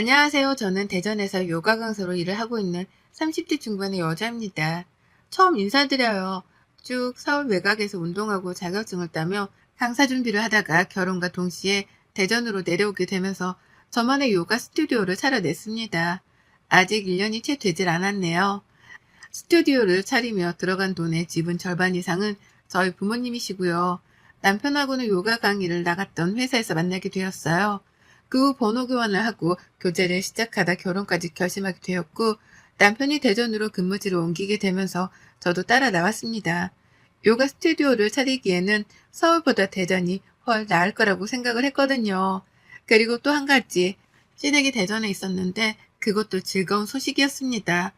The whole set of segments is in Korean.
안녕하세요. 저는 대전에서 요가 강사로 일을 하고 있는 30대 중반의 여자입니다. 처음 인사드려요. 쭉 서울 외곽에서 운동하고 자격증을 따며 강사 준비를 하다가 결혼과 동시에 대전으로 내려오게 되면서 저만의 요가 스튜디오를 차려냈습니다. 아직 1년이 채 되질 않았네요. 스튜디오를 차리며 들어간 돈의 지분 절반 이상은 저희 부모님이시고요. 남편하고는 요가 강의를 나갔던 회사에서 만나게 되었어요. 그 후 번호 교환을 하고 교제를 시작하다 결혼까지 결심하게 되었고 남편이 대전으로 근무지를 옮기게 되면서 저도 따라 나왔습니다. 요가 스튜디오를 차리기에는 서울보다 대전이 훨 나을 거라고 생각을 했거든요. 그리고 또 한 가지 시댁이 대전에 있었는데 그것도 즐거운 소식이었습니다.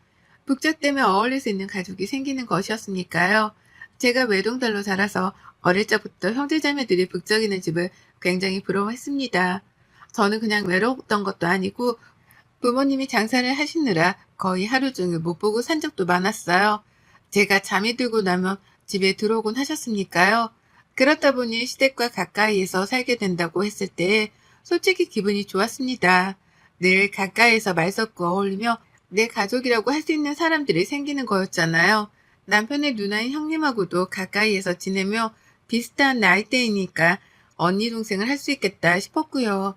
때문에 어울릴 수 있는 가족이 생기는 것이었으니까요. 제가 외동딸로 자라서 어릴 적부터 형제자매들이 북적이는 집을 굉장히 부러워했습니다. 저는 그냥 외로웠던 것도 아니고 부모님이 장사를 하시느라 거의 하루 종일 못 보고 산 적도 많았어요. 제가 잠이 들고 나면 집에 들어오곤 하셨으니까요. 그렇다 보니 시댁과 가까이에서 살게 된다고 했을 때 솔직히 기분이 좋았습니다. 늘 가까이에서 말 섞고 어울리며 내 가족이라고 할 수 있는 사람들이 생기는 거였잖아요. 남편의 누나인 형님하고도 가까이에서 지내며 비슷한 나이대이니까 언니 동생을 할 수 있겠다 싶었고요.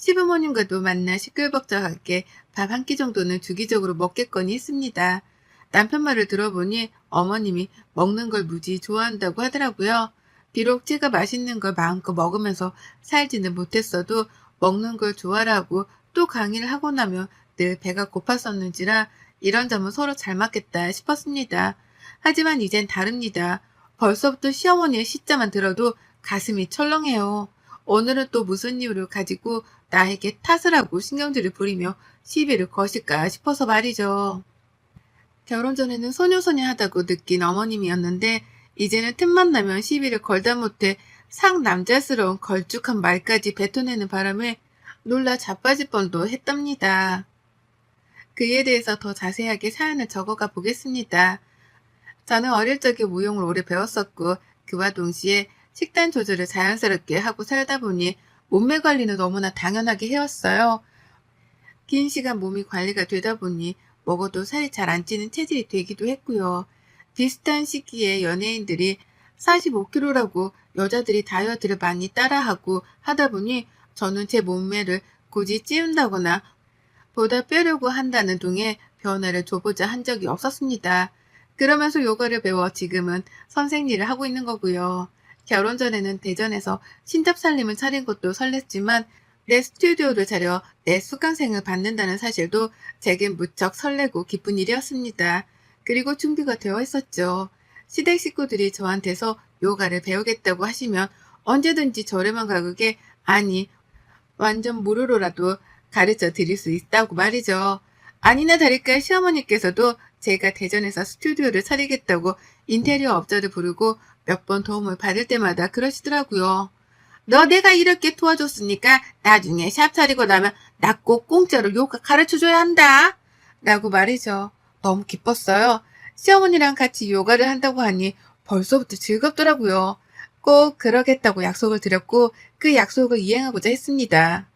시부모님과도 만나 시끌벅적하게 밥 한 끼 정도는 주기적으로 먹겠거니 했습니다. 남편 말을 들어보니 어머님이 먹는 걸 무지 좋아한다고 하더라고요. 비록 제가 맛있는 걸 마음껏 먹으면서 살지는 못했어도 먹는 걸 좋아라고 또 강의를 하고 나면 늘 배가 고팠었는지라 이런 점은 서로 잘 맞겠다 싶었습니다. 하지만 이젠 다릅니다. 벌써부터 시어머니의 시자만 들어도 가슴이 철렁해요. 오늘은 또 무슨 이유를 가지고 나에게 탓을 하고 신경질을 부리며 시비를 거실까 싶어서 말이죠. 결혼 전에는 소녀소녀하다고 느낀 어머님이었는데 이제는 틈만 나면 시비를 걸다 못해 상남자스러운 걸쭉한 말까지 뱉어내는 바람에 놀라 자빠질 뻔도 했답니다. 그에 대해서 더 자세하게 사연을 적어가 보겠습니다. 저는 어릴 적에 무용을 오래 배웠었고 그와 동시에 식단 조절을 자연스럽게 하고 살다 보니 몸매 관리는 너무나 당연하게 해왔어요. 긴 시간 몸이 관리가 되다 보니 먹어도 살이 잘 안 찌는 체질이 되기도 했고요. 비슷한 시기에 연예인들이 45kg라고 여자들이 다이어트를 많이 따라하고 하다 보니 저는 제 몸매를 굳이 찌운다거나 보다 빼려고 한다는 동에 변화를 줘보자 한 적이 없었습니다. 그러면서 요가를 배워 지금은 선생 일을 하고 있는 거고요. 결혼 전에는 대전에서 신잡살림을 차린 것도 설렜지만 내 스튜디오를 차려 내 수강생을 받는다는 사실도 제겐 무척 설레고 기쁜 일이었습니다. 그리고 준비가 되어 있었죠. 시댁 식구들이 저한테서 요가를 배우겠다고 하시면 언제든지 저렴한 가격에 아니 완전 무료로라도 가르쳐 드릴 수 있다고 말이죠. 아니나 다를까 시어머니께서도 제가 대전에서 스튜디오를 차리겠다고 인테리어 업자를 부르고 몇 번 도움을 받을 때마다 그러시더라고요. 너 내가 이렇게 도와줬으니까 나중에 샵 차리고 나면 나 꼭 공짜로 요가 가르쳐줘야 한다. 라고 말이죠. 너무 기뻤어요. 시어머니랑 같이 요가를 한다고 하니 벌써부터 즐겁더라고요. 꼭 그러겠다고 약속을 드렸고 그 약속을 이행하고자 했습니다.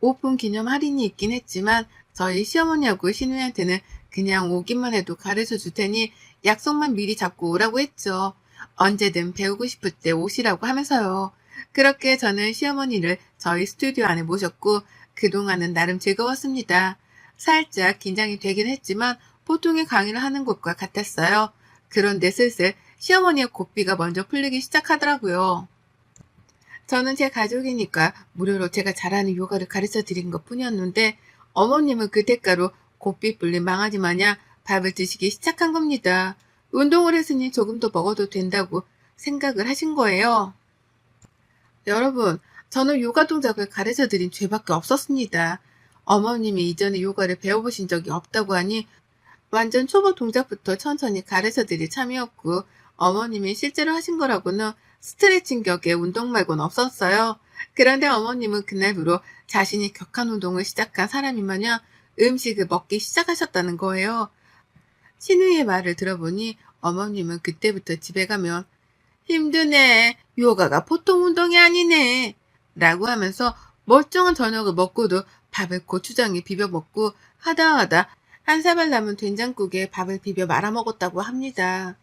오픈 기념 할인이 있긴 했지만 저희 시어머니하고 시누이한테는 그냥 오기만 해도 가르쳐 줄 테니 약속만 미리 잡고 오라고 했죠. 언제든 배우고 싶을 때 오시라고 하면서요. 그렇게 저는 시어머니를 저희 스튜디오 안에 모셨고 그동안은 나름 즐거웠습니다. 살짝 긴장이 되긴 했지만 보통의 강의를 하는 곳과 같았어요. 그런데 슬슬 시어머니의 고삐가 먼저 풀리기 시작하더라고요. 저는 제 가족이니까 무료로 제가 잘하는 요가를 가르쳐 드린 것 뿐이었는데 어머님은 그 대가로 고삐 불린 망아지 마냥 밥을 드시기 시작한 겁니다. 운동을 했으니 조금 더 먹어도 된다고 생각을 하신 거예요. 여러분, 저는 요가 동작을 가르쳐 드린 죄밖에 없었습니다. 어머님이 이전에 요가를 배워보신 적이 없다고 하니 완전 초보 동작부터 천천히 가르쳐 드릴 참이었고 어머님이 실제로 하신 거라고는 스트레칭 격의 운동 말고는 없었어요. 그런데 어머님은 그날부로 자신이 격한 운동을 시작한 사람이 마냥 음식을 먹기 시작하셨다는 거예요. 신우이의 말을 들어보니 어머님은 그때부터 집에 가면 힘드네. 요가가 보통 운동이 아니네. 라고 하면서 멀쩡한 저녁을 먹고도 밥을 고추장에 비벼 먹고 하다 하다 한 사발 남은 된장국에 밥을 비벼 말아 먹었다고 합니다.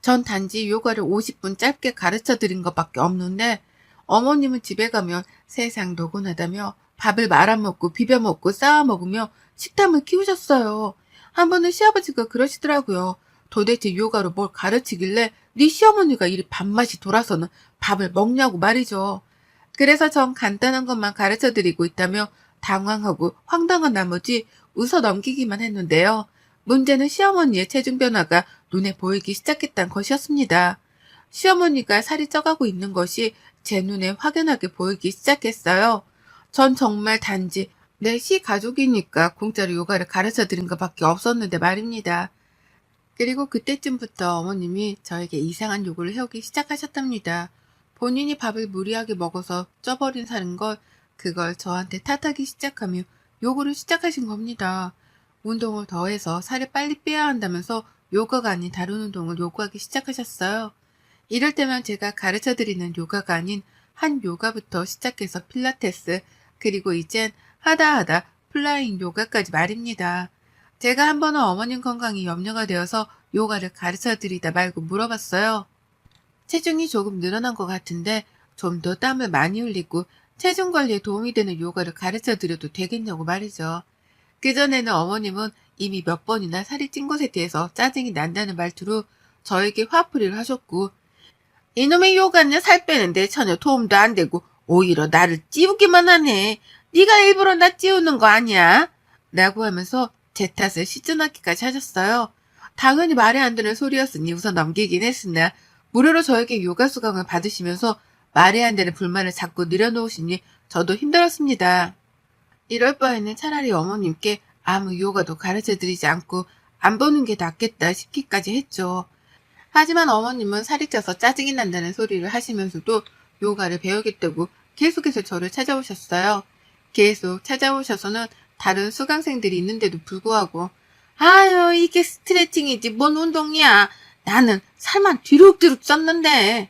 전 단지 요가를 50분 짧게 가르쳐 드린 것밖에 없는데 어머님은 집에 가면 세상 노곤하다며 밥을 말아 먹고 비벼 먹고 쌓아 먹으며 식탐을 키우셨어요. 한 번은 시아버지가 그러시더라고요. 도대체 요가로 뭘 가르치길래 네 시어머니가 이리 밥맛이 돌아서는 밥을 먹냐고 말이죠. 그래서 전 간단한 것만 가르쳐 드리고 있다며 당황하고 황당한 나머지 웃어 넘기기만 했는데요. 문제는 시어머니의 체중 변화가 눈에 보이기 시작했다는 것이었습니다. 시어머니가 살이 쪄가고 있는 것이 제 눈에 확연하게 보이기 시작했어요. 전 정말 단지 내 시 가족이니까 공짜로 요가를 가르쳐 드린 것밖에 없었는데 말입니다. 그리고 그때쯤부터 어머님이 저에게 이상한 요구를 해오기 시작하셨답니다. 본인이 밥을 무리하게 먹어서 쪄버린 살인 걸 그걸 저한테 탓하기 시작하며 요구를 시작하신 겁니다. 운동을 더해서 살을 빨리 빼야 한다면서 요가가 아닌 다른 운동을 요구하기 시작하셨어요. 이럴 때면 제가 가르쳐 드리는 요가가 아닌 한 요가부터 시작해서 필라테스, 그리고 이젠 하다 하다 플라잉 요가까지 말입니다. 제가 한 번은 어머님 건강이 염려가 되어서 요가를 가르쳐 드리다 말고 물어봤어요. 체중이 조금 늘어난 것 같은데 좀 더 땀을 많이 흘리고 체중 관리에 도움이 되는 요가를 가르쳐 드려도 되겠냐고 말이죠. 그전에는 어머님은 이미 몇 번이나 살이 찐 것에 대해서 짜증이 난다는 말투로 저에게 화풀이를 하셨고 이놈의 요가는 살 빼는데 전혀 도움도 안 되고 오히려 나를 찌우기만 하네. 네가 일부러 나 찌우는 거 아니야? 라고 하면서 제 탓을 시즌하기까지 하셨어요. 당연히 말이 안 되는 소리였으니 우선 넘기긴 했으나 무료로 저에게 요가 수강을 받으시면서 말이 안 되는 불만을 자꾸 늘여놓으시니 저도 힘들었습니다. 이럴 바에는 차라리 어머님께 아무 요가도 가르쳐 드리지 않고 안 보는 게 낫겠다 싶기까지 했죠. 하지만 어머님은 살이 쪄서 짜증이 난다는 소리를 하시면서도 요가를 배우겠다고 계속해서 저를 찾아오셨어요. 계속 찾아오셔서는 다른 수강생들이 있는데도 불구하고 아유 이게 스트레칭이지 뭔 운동이야. 나는 살만 뒤룩뒤룩 쪘는데.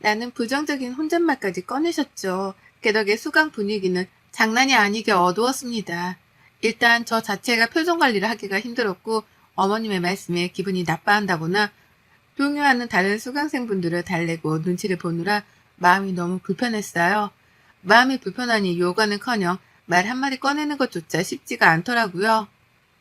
라는 부정적인 혼잣말까지 꺼내셨죠. 그 덕에 수강 분위기는 장난이 아니게 어두웠습니다. 일단 저 자체가 표정 관리를 하기가 힘들었고 어머님의 말씀에 기분이 나빠한다거나 동요하는 다른 수강생분들을 달래고 눈치를 보느라 마음이 너무 불편했어요. 마음이 불편하니 요가는커녕 말 한마디 꺼내는 것조차 쉽지가 않더라고요.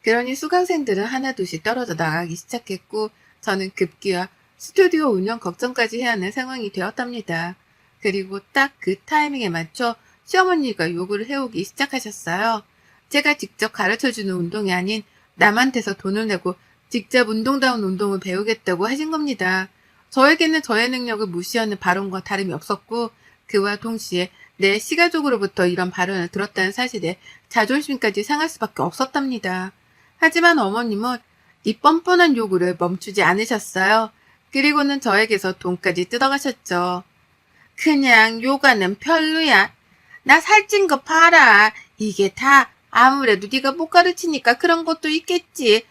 그러니 수강생들은 하나둘씩 떨어져 나가기 시작했고 저는 급기야 스튜디오 운영 걱정까지 해야 하는 상황이 되었답니다. 그리고 딱 그 타이밍에 맞춰 시어머니가 요구를 해오기 시작하셨어요. 제가 직접 가르쳐주는 운동이 아닌 남한테서 돈을 내고 직접 운동다운 운동을 배우겠다고 하신 겁니다. 저에게는 저의 능력을 무시하는 발언과 다름이 없었고 그와 동시에 내 시가족으로부터 이런 발언을 들었다는 사실에 자존심까지 상할 수밖에 없었답니다. 하지만 어머님은 이 뻔뻔한 요구를 멈추지 않으셨어요. 그리고는 저에게서 돈까지 뜯어가셨죠. 그냥 요가는 별로야. 나 살찐 거 봐라. 이게 다 아무래도 네가 못 가르치니까 그런 것도 있겠지.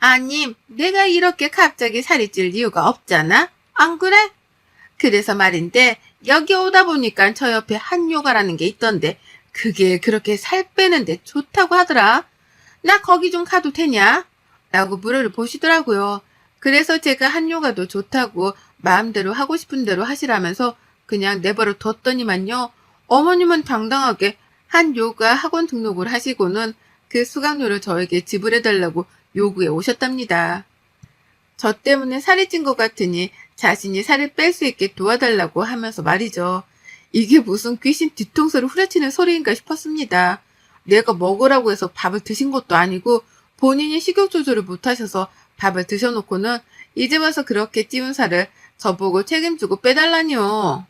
아님, 내가 이렇게 갑자기 살이 찔 이유가 없잖아? 안 그래? 그래서 말인데, 여기 오다 보니까 저 옆에 한요가라는 게 있던데, 그게 그렇게 살 빼는데 좋다고 하더라. 나 거기 좀 가도 되냐? 라고 물어를 보시더라고요. 그래서 제가 한요가도 좋다고 마음대로 하고 싶은 대로 하시라면서 그냥 내버려 뒀더니만요. 어머님은 당당하게 한 요가 학원 등록을 하시고는 그 수강료를 저에게 지불해달라고 요구해 오셨답니다. 저 때문에 살이 찐 것 같으니 자신이 살을 뺄 수 있게 도와달라고 하면서 말이죠. 이게 무슨 귀신 뒤통수를 후려치는 소리인가 싶었습니다. 내가 먹으라고 해서 밥을 드신 것도 아니고 본인이 식욕 조절을 못하셔서 밥을 드셔놓고는 이제 와서 그렇게 찌운 살을 저보고 책임지고 빼달라니요.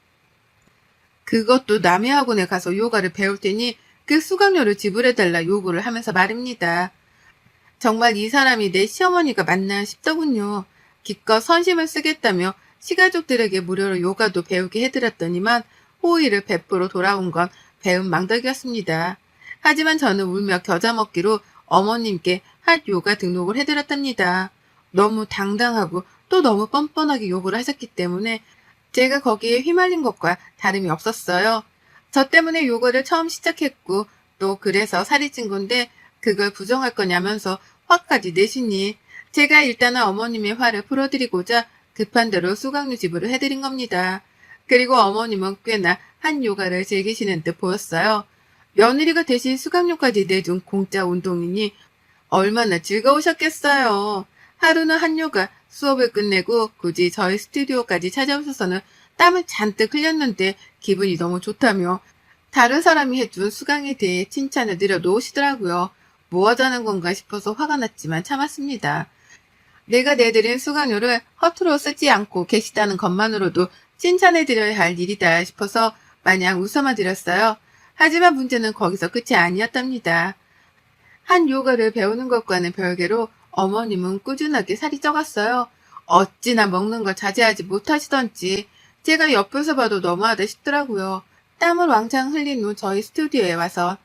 그것도 남의 학원에 가서 요가를 배울 테니 그 수강료를 지불해달라 요구를 하면서 말입니다. 정말 이 사람이 내 시어머니가 맞나 싶더군요. 기껏 선심을 쓰겠다며 시가족들에게 무료로 요가도 배우게 해드렸더니만 호의를 베풀어 돌아온 건 배운 망덕이었습니다. 하지만 저는 울며 겨자 먹기로 어머님께 핫 요가 등록을 해드렸답니다. 너무 당당하고 또 너무 뻔뻔하게 요구를 하셨기 때문에 제가 거기에 휘말린 것과 다름이 없었어요. 저 때문에 요거를 처음 시작했고 또 그래서 살이 찐 건데 그걸 부정할 거냐면서 화까지 내시니 제가 일단은 어머님의 화를 풀어드리고자 급한 대로 수강료 지불을 해드린 겁니다. 그리고 어머님은 꽤나 한 요가를 즐기시는 듯 보였어요. 며느리가 대신 수강료까지 내준 공짜 운동이니 얼마나 즐거우셨겠어요. 하루는 한 요가 수업을 끝내고 굳이 저희 스튜디오까지 찾아오셔서는 땀을 잔뜩 흘렸는데 기분이 너무 좋다며 다른 사람이 해준 수강에 대해 칭찬을 내려놓으시더라고요. 뭐 하자는 건가 싶어서 화가 났지만 참았습니다. 내가 내드린 수강료를 허투루 쓰지 않고 계시다는 것만으로도 칭찬해드려야 할 일이다 싶어서 마냥 웃어만 드렸어요. 하지만 문제는 거기서 끝이 아니었답니다. 한 요가를 배우는 것과는 별개로 어머님은 꾸준하게 살이 쪄갔어요. 어찌나 먹는 걸 자제하지 못하시던지 제가 옆에서 봐도 너무하다 싶더라고요. 땀을 왕창 흘린 후 저희 스튜디오에 와서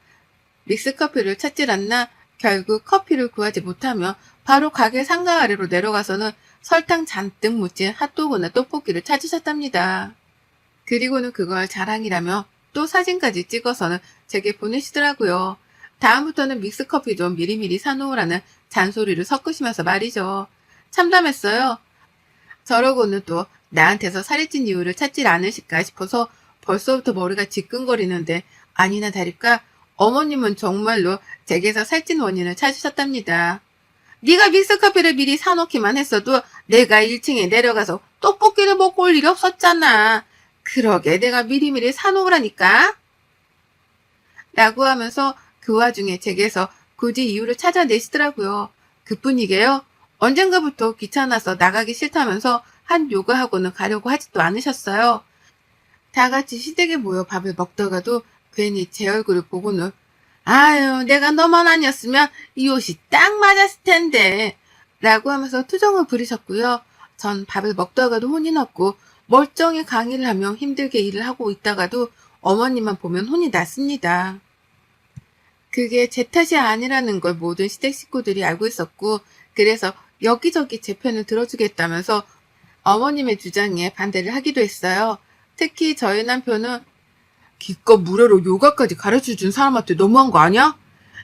믹스커피를 찾질 않나 결국 커피를 구하지 못하며 바로 가게 상가 아래로 내려가서는 설탕 잔뜩 묻힌 핫도그나 떡볶이를 찾으셨답니다. 그리고는 그걸 자랑이라며 또 사진까지 찍어서는 제게 보내시더라고요. 다음부터는 믹스커피 좀 미리미리 사놓으라는 잔소리를 섞으시면서 말이죠. 참담했어요. 저러고는 또 나한테서 살이 찐 이유를 찾질 않으실까 싶어서 벌써부터 머리가 지끈거리는데 아니나 다를까 어머님은 정말로 제게서 살찐 원인을 찾으셨답니다. 네가 믹스커피를 미리 사놓기만 했어도 내가 1층에 내려가서 떡볶이를 먹고 올 일이 없었잖아. 그러게 내가 미리미리 사놓으라니까. 라고 하면서 그 와중에 제게서 굳이 이유를 찾아내시더라고요. 그뿐이게요. 언젠가부터 귀찮아서 나가기 싫다면서 한 요가 학원을 가려고 하지도 않으셨어요. 다 같이 시댁에 모여 밥을 먹다가도 괜히 제 얼굴을 보고는 아유 내가 너만 아니었으면 이 옷이 딱 맞았을 텐데 라고 하면서 투정을 부리셨고요. 전 밥을 먹다가도 혼이 났고 멀쩡히 강의를 하며 힘들게 일을 하고 있다가도 어머님만 보면 혼이 났습니다. 그게 제 탓이 아니라는 걸 모든 시댁 식구들이 알고 있었고 그래서 여기저기 제 편을 들어주겠다면서 어머님의 주장에 반대를 하기도 했어요. 특히 저희 남편은 기껏 무료로 요가까지 가르쳐준 사람한테 너무한 거 아니야?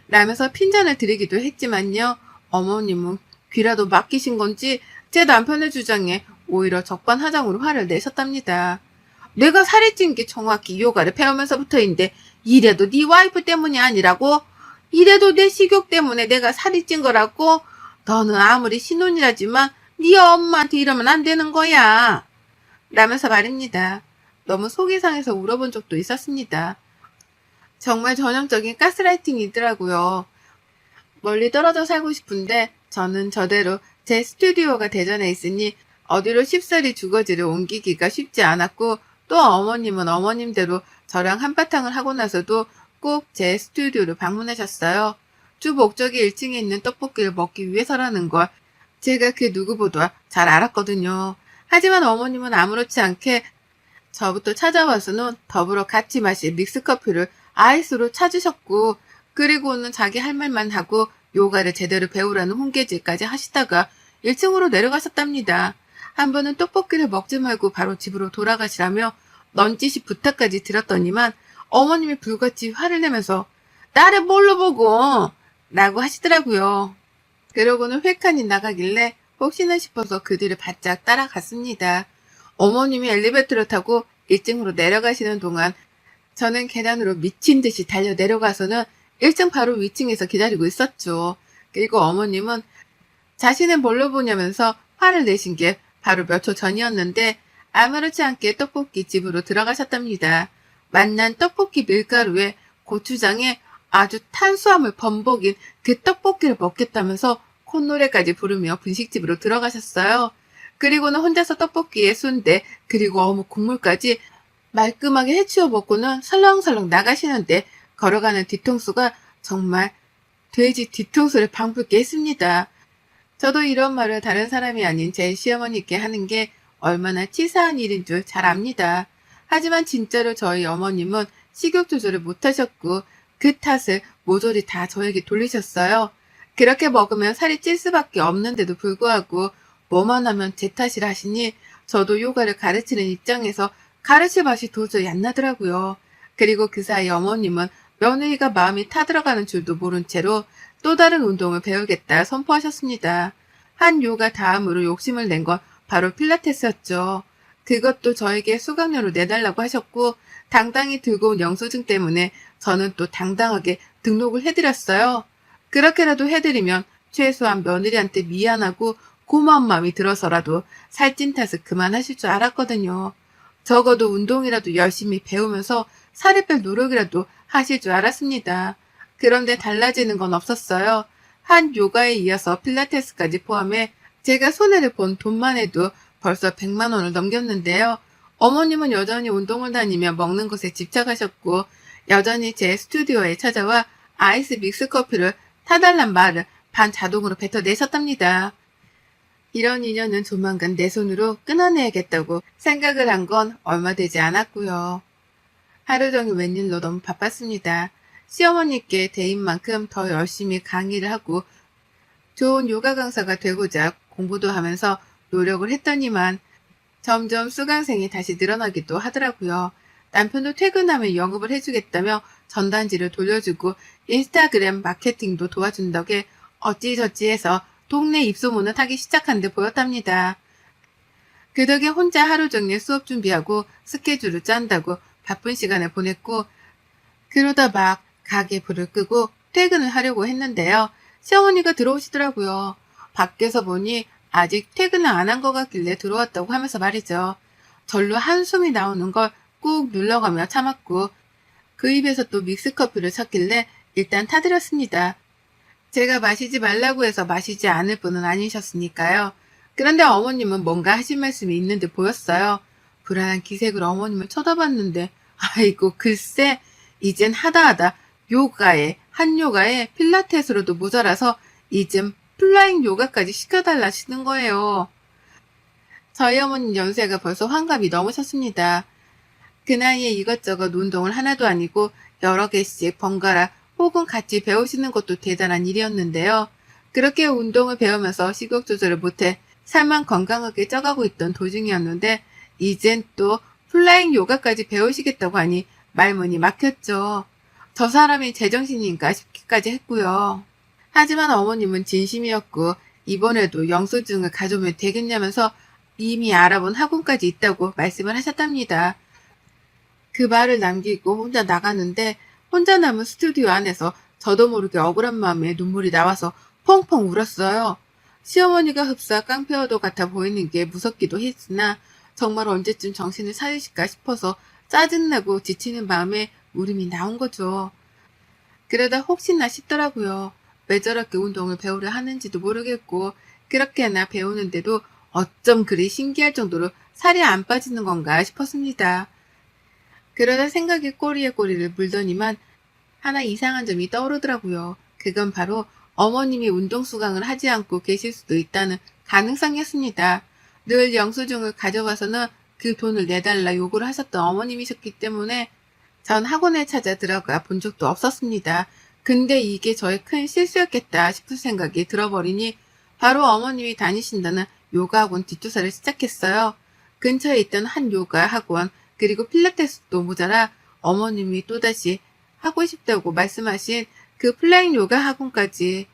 라면서 핀잔을 드리기도 했지만요. 어머님은 귀라도 맡기신 건지 제 남편의 주장에 오히려 적반하장으로 화를 내셨답니다. 내가 살이 찐 게 정확히 요가를 배우면서부터인데 이래도 네 와이프 때문이 아니라고? 이래도 내 식욕 때문에 내가 살이 찐 거라고? 너는 아무리 신혼이라지만 네 엄마한테 이러면 안 되는 거야. 라면서 말입니다. 너무 속이 상해서 울어본 적도 있었습니다. 정말 전형적인 가스라이팅이더라고요. 멀리 떨어져 살고 싶은데 저는 저대로 제 스튜디오가 대전에 있으니 어디로 쉽사리 주거지를 옮기기가 쉽지 않았고 또 어머님은 어머님대로 저랑 한바탕을 하고 나서도 꼭 제 스튜디오를 방문하셨어요. 주 목적이 1층에 있는 떡볶이를 먹기 위해서라는 걸 제가 그 누구보다 잘 알았거든요. 하지만 어머님은 아무렇지 않게 저부터 찾아와서는 더불어 같이 마실 믹스커피를 아이스로 찾으셨고 그리고는 자기 할 말만 하고 요가를 제대로 배우라는 훈계질까지 하시다가 1층으로 내려가셨답니다. 한 번은 떡볶이를 먹지 말고 바로 집으로 돌아가시라며 넌지시 부탁까지 드렸더니만 어머님이 불같이 화를 내면서 나를 뭘로 보고 라고 하시더라고요. 그러고는 회칸이 나가길래 혹시나 싶어서 그 뒤를 바짝 따라갔습니다. 어머님이 엘리베이터를 타고 1층으로 내려가시는 동안 저는 계단으로 미친 듯이 달려 내려가서는 1층 바로 위층에서 기다리고 있었죠. 그리고 어머님은 자신은 뭘로 보냐면서 화를 내신 게 바로 몇 초 전이었는데 아무렇지 않게 떡볶이 집으로 들어가셨답니다. 만난 떡볶이 밀가루에 고추장에 아주 탄수화물 범벅인 그 떡볶이를 먹겠다면서 콧노래까지 부르며 분식집으로 들어가셨어요. 그리고는 혼자서 떡볶이에 순대 그리고 어묵 국물까지 말끔하게 해치워 먹고는 설렁설렁 나가시는데 걸어가는 뒤통수가 정말 돼지 뒤통수를 방불게 했습니다. 저도 이런 말을 다른 사람이 아닌 제 시어머니께 하는 게 얼마나 치사한 일인 줄 잘 압니다. 하지만 진짜로 저희 어머님은 식욕 조절을 못하셨고 그 탓을 모조리 다 저에게 돌리셨어요. 그렇게 먹으면 살이 찔 수밖에 없는데도 불구하고 뭐만 하면 제 탓이라 하시니 저도 요가를 가르치는 입장에서 가르칠 맛이 도저히 안 나더라고요. 그리고 그 사이 어머님은 며느리가 마음이 타들어가는 줄도 모른 채로 또 다른 운동을 배우겠다 선포하셨습니다. 한 요가 다음으로 욕심을 낸 건 바로 필라테스였죠. 그것도 저에게 수강료로 내달라고 하셨고 당당히 들고 온 영수증 때문에 저는 또 당당하게 등록을 해드렸어요. 그렇게라도 해드리면 최소한 며느리한테 미안하고 고마운 마음이 들어서라도 살찐 탓을 그만하실 줄 알았거든요. 적어도 운동이라도 열심히 배우면서 살을 뺄 노력이라도 하실 줄 알았습니다. 그런데 달라지는 건 없었어요. 한 요가에 이어서 필라테스까지 포함해 제가 손해를 본 돈만 해도 벌써 100만 원을 넘겼는데요. 어머님은 여전히 운동을 다니며 먹는 것에 집착하셨고 여전히 제 스튜디오에 찾아와 아이스 믹스 커피를 타달란 말을 반자동으로 뱉어내셨답니다. 이런 인연은 조만간 내 손으로 끊어내야겠다고 생각을 한 건 얼마 되지 않았고요. 하루 종일 웬일로 너무 바빴습니다. 시어머니께 대인 만큼 더 열심히 강의를 하고 좋은 요가 강사가 되고자 공부도 하면서 노력을 했더니만 점점 수강생이 다시 늘어나기도 하더라고요. 남편도 퇴근하면 영업을 해주겠다며 전단지를 돌려주고 인스타그램 마케팅도 도와준 덕에 어찌저찌 해서 동네 입소문을 타기 시작한 듯 보였답니다. 그 덕에 혼자 하루 종일 수업 준비하고 스케줄을 짠다고 바쁜 시간을 보냈고 그러다 막 가게 불을 끄고 퇴근을 하려고 했는데요. 시어머니가 들어오시더라고요. 밖에서 보니 아직 퇴근을 안 한 것 같길래 들어왔다고 하면서 말이죠. 절로 한숨이 나오는 걸 꾹 눌러가며 참았고 그 입에서 또 믹스커피를 찾길래 일단 타드렸습니다. 제가 마시지 말라고 해서 마시지 않을 분은 아니셨으니까요. 그런데 어머님은 뭔가 하실 말씀이 있는 듯 보였어요. 불안한 기색으로 어머님을 쳐다봤는데 아이고 글쎄 이젠 하다하다 요가에 한 요가에 필라테스로도 모자라서 이젠 플라잉 요가까지 시켜달라시는 거예요. 저희 어머님 연세가 벌써 환갑이 넘으셨습니다. 그 나이에 이것저것 운동을 하나도 아니고 여러 개씩 번갈아 혹은 같이 배우시는 것도 대단한 일이었는데요. 그렇게 운동을 배우면서 식욕 조절을 못해 살만 건강하게 쪄가고 있던 도중이었는데 이젠 또 플라잉 요가까지 배우시겠다고 하니 말문이 막혔죠. 저 사람이 제정신인가 싶기까지 했고요. 하지만 어머님은 진심이었고 이번에도 영수증을 가져오면 되겠냐면서 이미 알아본 학원까지 있다고 말씀을 하셨답니다. 그 말을 남기고 혼자 나가는데 혼자 남은 스튜디오 안에서 저도 모르게 억울한 마음에 눈물이 나와서 펑펑 울었어요. 시어머니가 흡사 깡패어도 같아 보이는 게 무섭기도 했으나 정말 언제쯤 정신을 차리실까 싶어서 짜증나고 지치는 마음에 울음이 나온 거죠. 그러다 혹시나 싶더라고요. 왜 저렇게 운동을 배우려 하는지도 모르겠고 그렇게나 배우는데도 어쩜 그리 신기할 정도로 살이 안 빠지는 건가 싶었습니다. 그러다 생각이 꼬리에 꼬리를 물더니만 하나 이상한 점이 떠오르더라고요. 그건 바로 어머님이 운동 수강을 하지 않고 계실 수도 있다는 가능성이었습니다. 늘 영수증을 가져와서는 그 돈을 내달라 요구를 하셨던 어머님이셨기 때문에 전 학원에 찾아 들어가 본 적도 없었습니다. 근데 이게 저의 큰 실수였겠다 싶은 생각이 들어버리니 바로 어머님이 다니신다는 요가 학원 뒷조사를 시작했어요. 근처에 있던 한 요가 학원 그리고 필라테스도 모자라 어머님이 또다시 하고 싶다고 말씀하신 그 플라잉 요가 학원까지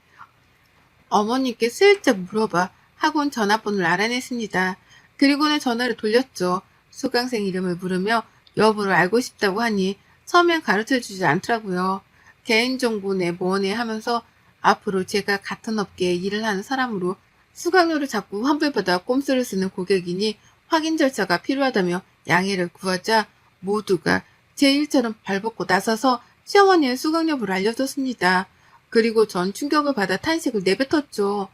어머님께 슬쩍 물어봐 학원 전화번호를 알아냈습니다. 그리고는 전화를 돌렸죠. 수강생 이름을 물으며 여부를 알고 싶다고 하니 처음엔 가르쳐 주지 않더라고요. 개인정보 내 뭐네 하면서 앞으로 제가 같은 업계에 일을 하는 사람으로 수강료를 자꾸 환불받아 꼼수를 쓰는 고객이니 확인 절차가 필요하다며 양해를 구하자 모두가 제 일처럼 발벗고 나서서 시어머니의 수강 여부를 알려줬습니다. 그리고 전 충격을 받아 탄식을 내뱉었죠.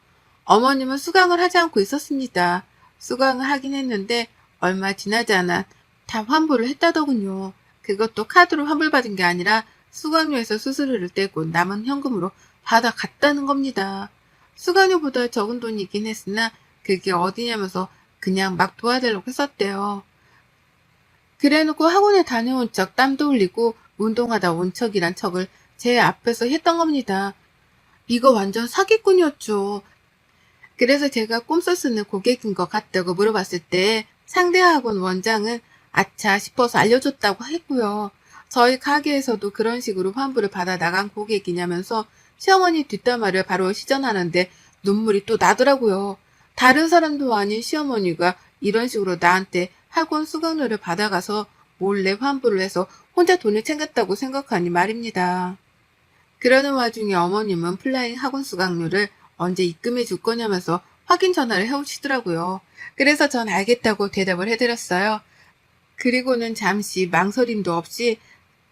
어머님은 수강을 하지 않고 있었습니다. 수강을 하긴 했는데 얼마 지나지 않아 다 환불을 했다더군요. 그것도 카드로 환불받은 게 아니라 수강료에서 수수료를 떼고 남은 현금으로 받아갔다는 겁니다. 수강료보다 적은 돈이긴 했으나 그게 어디냐면서 그냥 막 도와달라고 했었대요. 그래놓고 학원에 다녀온 척 땀도 흘리고 운동하다 온 척이란 척을 제 앞에서 했던 겁니다. 이거 완전 사기꾼이었죠. 그래서 제가 꼼수 쓰는 고객인 것 같다고 물어봤을 때 상대 학원 원장은 아차 싶어서 알려줬다고 했고요. 저희 가게에서도 그런 식으로 환불을 받아 나간 고객이냐면서 시어머니 뒷담화를 바로 시전하는데 눈물이 또 나더라고요. 다른 사람도 아닌 시어머니가 이런 식으로 나한테 학원 수강료를 받아가서 몰래 환불을 해서 혼자 돈을 챙겼다고 생각하니 말입니다. 그러는 와중에 어머님은 플라잉 학원 수강료를 언제 입금해 줄 거냐면서 확인 전화를 해오시더라고요. 그래서 전 알겠다고 대답을 해드렸어요. 그리고는 잠시 망설임도 없이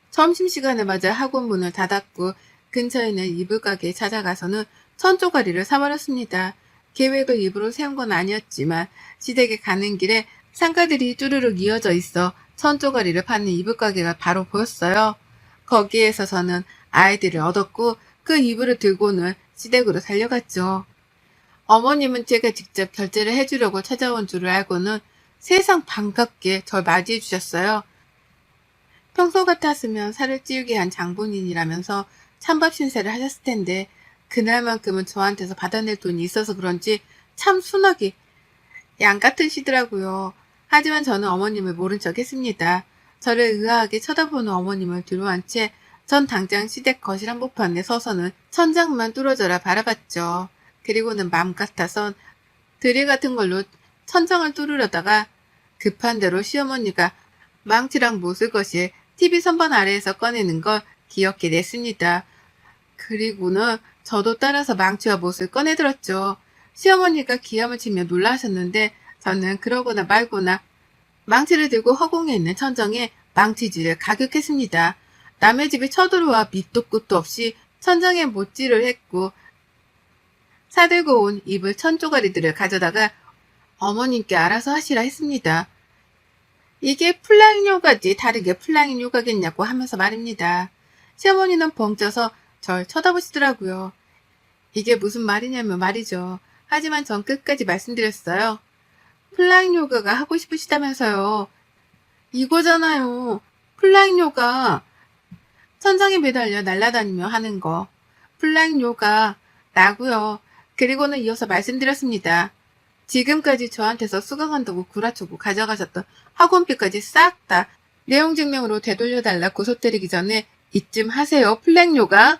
점심시간을 맞아 학원 문을 닫았고 근처에 있는 이불 가게에 찾아가서는 천조가리를 사버렸습니다. 계획을 일부러 세운 건 아니었지만 시댁에 가는 길에 상가들이 쭈르륵 이어져 있어 천조가리를 파는 이불 가게가 바로 보였어요. 거기에서 저는 아이들을 얻었고 그 이불을 들고는 시댁으로 달려갔죠. 어머님은 제가 직접 결제를 해주려고 찾아온 줄을 알고는 세상 반갑게 절 맞이해 주셨어요. 평소 같았으면 살을 찌우게 한 장본인이라면서 찬밥 신세를 하셨을 텐데 그날만큼은 저한테서 받아낼 돈이 있어서 그런지 참 순하게 양 같으시더라고요. 하지만 저는 어머님을 모른 척 했습니다. 저를 의아하게 쳐다보는 어머님을 뒤로 한 채 전 당장 시댁 거실 한복판에 서서는 천장만 뚫어져라 바라봤죠. 그리고는 맘 같아선 드릴 같은 걸로 천장을 뚫으려다가 급한 대로 시어머니가 망치랑 못을 것이 TV 선반 아래에서 꺼내는 걸 기억해 냈습니다. 그리고는 저도 따라서 망치와 못을 꺼내들었죠. 시어머니가 기함을 치며 놀라셨는데 저는 그러거나 말거나 망치를 들고 허공에 있는 천정에 망치질을 가격했습니다. 남의 집에 쳐들어와 밑도 끝도 없이 천정에 못질을 했고 사들고 온 이불 천 조가리들을 가져다가 어머님께 알아서 하시라 했습니다. 이게 플라잉 요가지 다르게 플라잉 요가겠냐고 하면서 말입니다. 시어머니는 벙쪄서 절 쳐다보시더라고요. 이게 무슨 말이냐면 말이죠. 하지만 전 끝까지 말씀드렸어요. 플라잉 요가가 하고 싶으시다면서요. 이거잖아요. 플라잉 요가. 천장에 매달려 날아다니며 하는 거. 플라잉 요가. 나고요. 그리고는 이어서 말씀드렸습니다. 지금까지 저한테서 수강한다고 구라치고 가져가셨던 학원비까지 싹 다 내용 증명으로 되돌려달라 고 소 때리기 전에 이쯤 하세요. 플랭 요가.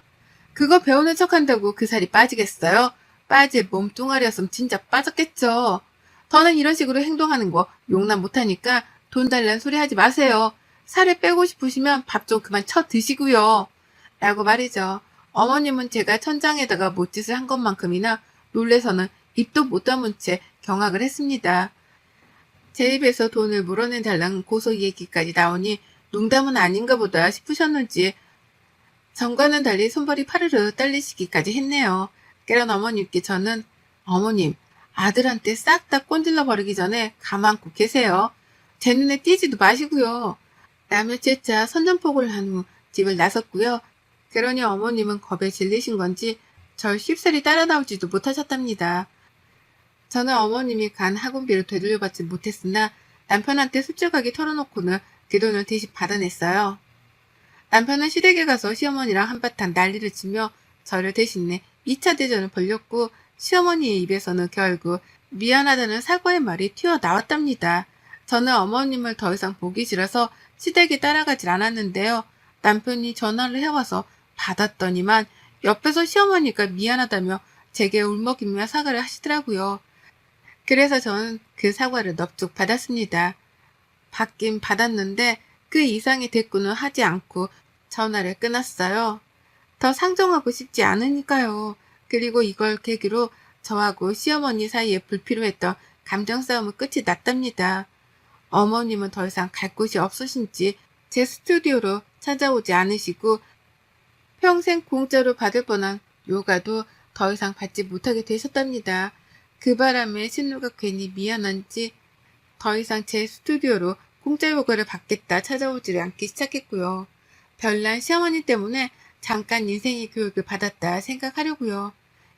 그거 배우는 척한다고 그 살이 빠지겠어요? 빠질 몸뚱아리였으면 진짜 빠졌겠죠. 더는 이런 식으로 행동하는 거 용납 못하니까 돈 달라는 소리 하지 마세요. 살을 빼고 싶으시면 밥 좀 그만 쳐 드시고요. 라고 말이죠. 어머님은 제가 천장에다가 못짓을 한 것만큼이나 놀래서는 입도 못 다문 채 경악을 했습니다. 제 입에서 돈을 물어내 달라는 고소 얘기까지 나오니 농담은 아닌가 보다 싶으셨는지 전과는 달리 손발이 파르르 떨리시기까지 했네요. 그런 어머님께 저는 어머님 아들한테 싹 다 꼰질러 버리기 전에 가만 고 계세요. 제 눈에 띄지도 마시고요. 째짜 선전포고를 한후 집을 나섰고요. 그러니 어머님은 겁에 질리신 건지 절 쉽사리 따라 나오지도 못하셨답니다. 저는 어머님이 간 학원비를 되돌려받지 못했으나 남편한테 솔직하게 털어놓고는 그 돈을 대신 받아냈어요. 남편은 시댁에 가서 시어머니랑 한바탕 난리를 치며 저를 대신해 2차 대전을 벌렸고 시어머니의 입에서는 결국 미안하다는 사과의 말이 튀어나왔답니다. 저는 어머님을 더 이상 보기 싫어서 시댁에 따라가질 않았는데요. 남편이 전화를 해와서 받았더니만 옆에서 시어머니가 미안하다며 제게 울먹이며 사과를 하시더라고요. 그래서 저는 그 사과를 넙죽 받았습니다. 받긴 받았는데 그 이상의 대꾸는 하지 않고 전화를 끊었어요. 더 상종하고 싶지 않으니까요. 그리고 이걸 계기로 저하고 시어머니 사이에 불필요했던 감정 싸움은 끝이 났답니다. 어머님은 더 이상 갈 곳이 없으신지 제 스튜디오로 찾아오지 않으시고 평생 공짜로 받을 뻔한 요가도 더 이상 받지 못하게 되셨답니다. 그 바람에 신우가 괜히 미안한지 더 이상 제 스튜디오로 공짜 요가를 받겠다 찾아오지를 않기 시작했고요. 별난 시어머니 때문에 잠깐 인생의 교육을 받았다 생각하려고요.